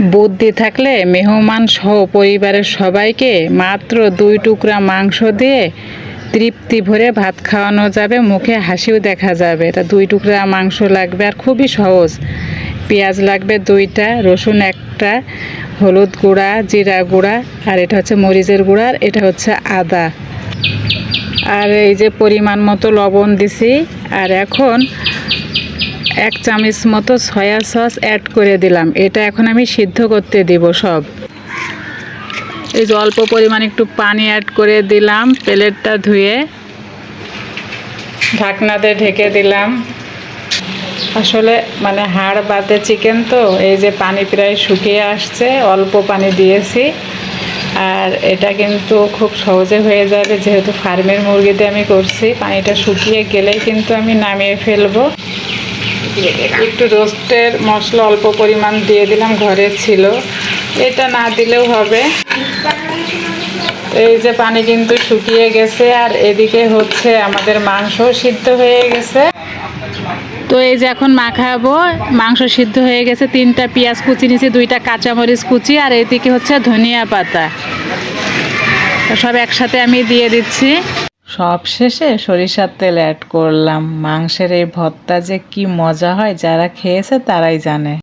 বুদ্ধি থাকলে মেহমান সহ পরিবারের সবাইকে মাত্র দুই টুকরা মাংস দিয়ে তৃপ্তি ভরে ভাত খাওয়ানো যাবে, মুখে হাসিও দেখা যাবে। এটা দুই টুকরা মাংস লাগবে আর খুবই সহজ। পেঁয়াজ লাগবে দুইটা, রসুন একটা, হলুদ গুঁড়া, জিরা গুঁড়া আর এটা হচ্ছে মরিচের গুঁড়া আর এটা হচ্ছে আদা। আর এই যে পরিমাণ মতো লবণ দিছি আর এখন এক চামচ মতো সয়া সস অ্যাড করে দিলাম। এটা এখন আমি সিদ্ধ করতে দিব সব। এই যে অল্প পরিমাণ একটু পানি অ্যাড করে দিলাম, প্লেটটা ধুয়ে ঢাকনাতে ঢেকে দিলাম। আসলে মানে হাড় বাদে চিকেন তো, এই যে পানি প্রায় শুকিয়ে আসছে, অল্প পানি দিয়েছি। আর এটা কিন্তু খুব সহজে হয়ে যাবে, যেহেতু ফার্মের মুরগিতে আমি করছি। পানিটা শুকিয়ে গেলেই কিন্তু আমি নামিয়ে ফেলব। একটু রোস্টের মশলা অল্প পরিমাণ দিয়ে দিলাম, ঘরে ছিল। এটা না দিলেও হবে। এই যে পানি কিন্তু শুকিয়ে গেছে, আর এদিকে হচ্ছে আমাদের মাংস সিদ্ধ হয়ে গেছে। তো এই যে এখন মাখাবো, মাংস সিদ্ধ হয়ে গেছে, তিনটা পেঁয়াজ কুচি নিয়েছি, দুইটা কাঁচামরিচ কুচি, আর এদিকে হচ্ছে ধনিয়া পাতা। সব একসাথে আমি দিয়ে দিচ্ছি। সব শেষে সরিষার তেল অ্যাড করলাম। মাংসের এই ভর্তা যে কি মজা হয়, যারা খেয়েছে তারাই জানে।